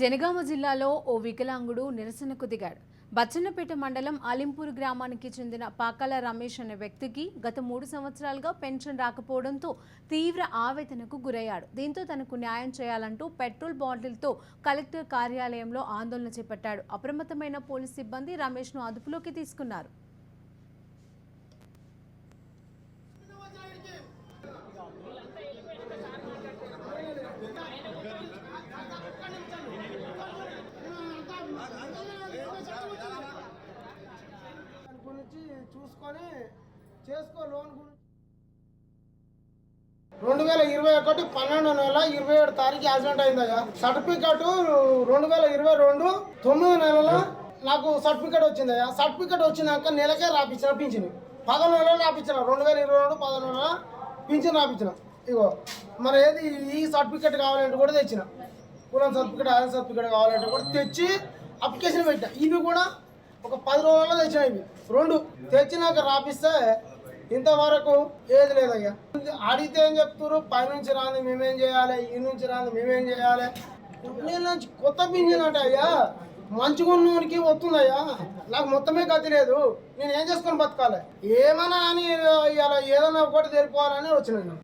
జనగామ జిల్లాలో ఓ వికలాంగుడు నిరసనకు దిగాడు. బచ్చన్నపేట మండలం అలింపూర్ గ్రామానికి చెందిన పాకాల రమేష్ అనే వ్యక్తికి గత మూడు సంవత్సరాలుగా పెన్షన్ రాకపోవడంతో తీవ్ర ఆవేదనకు గురయ్యాడు. దీంతో తనకు న్యాయం చేయాలంటూ పెట్రోల్ బాటిల్తో కలెక్టర్ కార్యాలయంలో ఆందోళన చేపట్టాడు. అప్రమత్తమైన పోలీస్ సిబ్బంది రమేష్ను అదుపులోకి తీసుకున్నారు దాని గురించి చూసుకొని చేసుకో లోన్ గురించి. రెండు వేల ఇరవై ఒకటి పన్నెండు నెల ఇరవై ఏడు తారీఖు యాక్సిడెంట్ అయిందయ్యా. సర్టిఫికెట్ రెండు వేల ఇరవై రెండు తొమ్మిది నెలల నాకు సర్టిఫికెట్ వచ్చిందయ్యా. సర్టిఫికెట్ వచ్చినాక నెలకే రాపించిన పింఛను. పదకొండు నెలలు రాపించిన రెండు వేల ఇరవై రెండు పదకొండు నెలల పింఛన్ రాపించిన ఇగో మరి ఏది ఈ సర్టిఫికెట్ కావాలంటే కూడా తెచ్చిన. కులం సర్టిఫికెట్ ఆయన సర్టిఫికెట్ కావాలంటే కూడా తెచ్చి అప్లికేషన్ పెట్టా. ఇవి కూడా ఒక పది రోజుల్లో తెచ్చినాయి రెండు తెచ్చినాక రాపిస్తే ఇంతవరకు ఏది లేదయ్యా. అడిగితే ఏం చెప్తారు పైనుంచి రాని మేమేం చేయాలి? ఈ నుంచి రాని మేమేం చేయాలి? నేను నుంచి కొత్త పింఛన్ అంటే అయ్యా మంచిగా ఉన్నోనికి వస్తుందయ్యా. నాకు మొత్తమే గతి లేదు. నేను ఏం చేసుకొని బతకాలి? ఏమన్నా అని ఇలా ఏదైనా ఒకటి తెలిపోవాలని వచ్చిన నేను